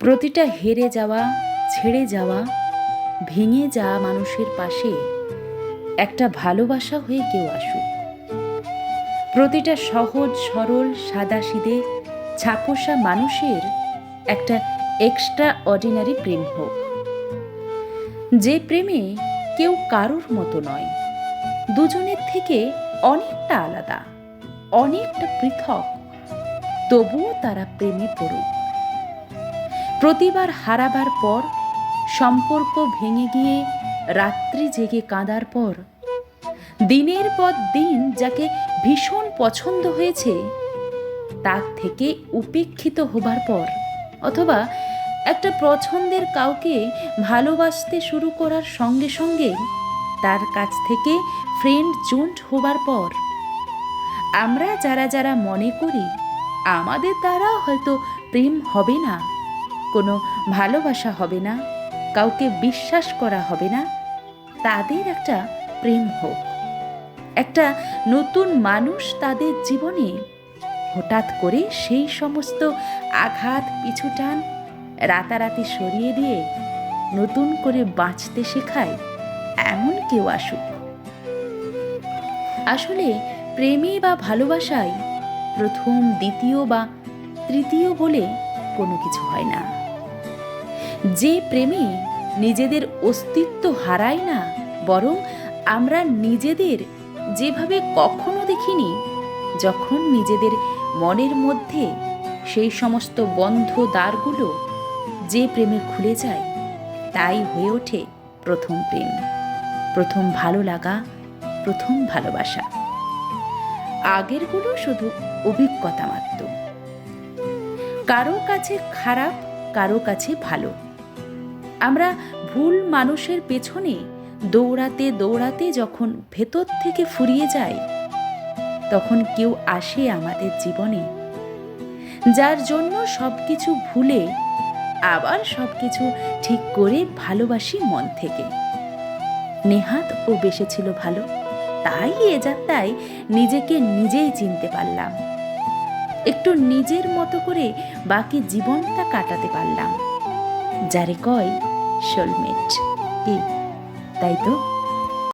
প্রতিটা হেরে যাওয়া, ছেড়ে যাওয়া, ভেঙে যাওয়া মানুষের পাশে একটা ভালোবাসা হয়ে কেউ আসুক। প্রতিটা সহজ, সরল সাদাসিদে ছাপোষা মানুষের একটা এক্সট্রা অর্ডিনারি প্রেম হোক। যে প্রেমে কেউ কারোর মতো নয়, দুজনের থেকে অনেকটা আলাদা, অনেকটা পৃথক, তবুও তারা প্রেমে পড়ুক। প্রতিবার হারাবার পর সম্পর্ক ভেঙে গিয়ে রাত্রি জেগে কাঁদার পর, দিনের পর দিন যাকে ভীষণ পছন্দ হয়েছে, তার থেকে উপেক্ষিত হবার পর, অথবা একটা পছন্দের কাউকে ভালোবাসতে শুরু করার সঙ্গে সঙ্গে তার কাছ থেকে ফ্রেন্ড জোন্ট হবার পর, আমরা যারা যারা মনে করি, আমাদের দ্বারা হয়তো প্রেম হবে না। কোনো ভালোবাসা হবে না, কাউকে বিশ্বাস করা হবে না, তাদের একটা প্রেম হোক। একটা নতুন মানুষ তাদের জীবনে হঠাৎ করে সেই সমস্ত আঘাত, পিছুটান রাতারাতি সরিয়ে দিয়ে নতুন করে বাঁচতে শেখায় এমন কেউ আসুক। আসলে প্রেমে বা ভালোবাসায় প্রথম, দ্বিতীয় বা তৃতীয় বলে কোনো কিছু হয় না। যে প্রেমে নিজেদের অস্তিত্ব হারায় না, বরং আমরা নিজেদের যেভাবে কখনো দেখিনি, যখন নিজেদের মনের মধ্যে সেই সমস্ত বন্ধ দ্বারগুলো যে প্রেমে খুলে যায়, তাই হয়ে ওঠে প্রথম প্রেম। প্রথম ভালো লাগা, প্রথম ভালোবাসা। আগেরগুলো শুধু অভিজ্ঞতা মাত্র। কারও কাছে খারাপ, কারও কাছে ভালো। আমরা ভুল মানুষের পেছনে দৌড়াতে দৌড়াতে যখন ভেতর থেকে ফুরিয়ে যাই, তখন কেউ আসে আমাদের জীবনে। যার জন্য সব কিছু ভুলে আবার সব কিছু ঠিক করে ভালোবাসি মন থেকে। নেহাত ও বেসেছিল ভালো, তাই এ যাত্রায় নিজেকে নিজেই চিনতে পারলাম। একটু নিজের মতো করে বাকি জীবনটা কাটাতে পারলাম। যারে কয় সোলমেট কি তাই তো?